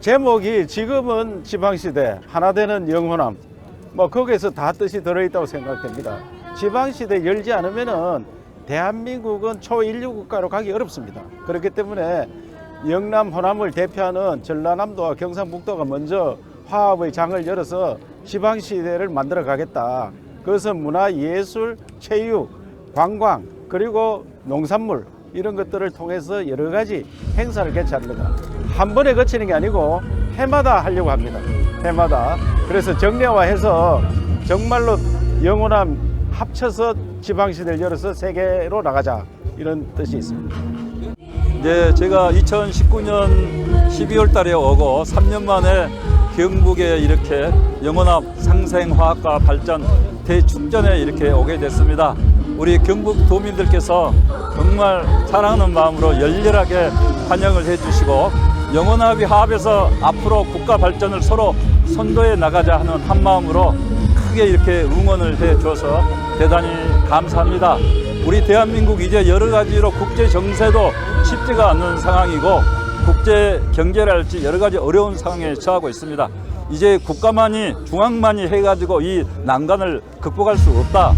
제목이 지금은 지방시대 하나 되는 영호남 뭐 거기에서 다 뜻이 들어있다고 생각됩니다. 지방시대 열지 않으면은 대한민국은 초인류 국가로 가기 어렵습니다. 그렇기 때문에 영남 호남을 대표하는 전라남도와 경상북도가 먼저 화합의 장을 열어서 지방시대를 만들어 가겠다. 그것은 문화, 예술, 체육, 관광 그리고 농산물 이런 것들을 통해서 여러 가지 행사를 개최합니다. 한 번에 거치는 게 아니고 해마다 하려고 합니다. 해마다. 그래서 정례화해서 정말로 영호남 합쳐서 지방시대를 열어서 세계로 나가자 이런 뜻이 있습니다. 네, 제가 2019년 12월 달에 오고 3년 만에 경북에 이렇게 영원합 상생화학과 발전 대축전에 이렇게 오게 됐습니다. 우리 경북 도민들께서 정말 사랑하는 마음으로 열렬하게 환영을 해주시고 영원합이 화합해서 앞으로 국가 발전을 서로 선도해 나가자 하는 한 마음으로 크게 이렇게 응원을 해 줘서 대단히 감사합니다. 우리 대한민국 이제 여러 가지로 국제 정세도 쉽지가 않는 상황이고 국제 경제랄지 여러 가지 어려운 상황에 처하고 있습니다. 이제 국가만이 중앙만이 해가지고 이 난관을 극복할 수 없다.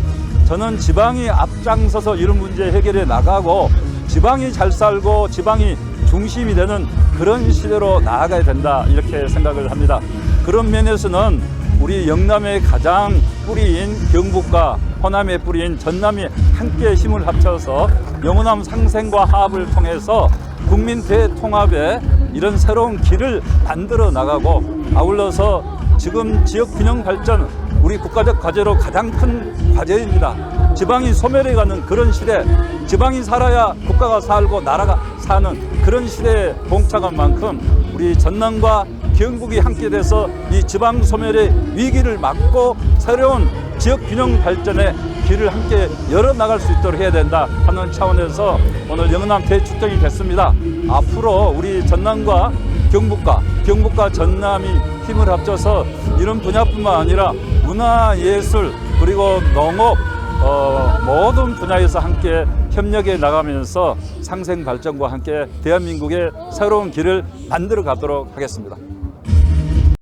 저는 지방이 앞장서서 이런 문제 해결해 나가고 지방이 잘 살고 지방이 중심이 되는 그런 시대로 나아가야 된다 이렇게 생각을 합니다. 그런 면에서는 우리 영남의 가장 뿌리인 경북과 호남의 뿌리인 전남이 함께 힘을 합쳐서 영호남 상생과 화합을 통해서 국민 대통합에 이런 새로운 길을 만들어 나가고 아울러서 지금 지역 균형 발전 우리 국가적 과제로 가장 큰 과제입니다. 지방이 소멸해 가는 그런 시대, 지방이 살아야 국가가 살고 나라가 사는 그런 시대에 봉착한 만큼 우리 전남과 경북이 함께 돼서 이 지방 소멸의 위기를 막고 새로운 지역 균형 발전의 길을 함께 열어 나갈 수 있도록 해야 된다 하는 차원에서 오늘 영남 대축전이 됐습니다. 앞으로 우리 전남과 경북과 경북과 전남이 힘을 합쳐서 이런 분야뿐만 아니라 문화 예술 그리고 농업 어, 모든 분야에서 함께 협력해 나가면서 상생 발전과 함께 대한민국의 새로운 길을 만들어 가도록 하겠습니다.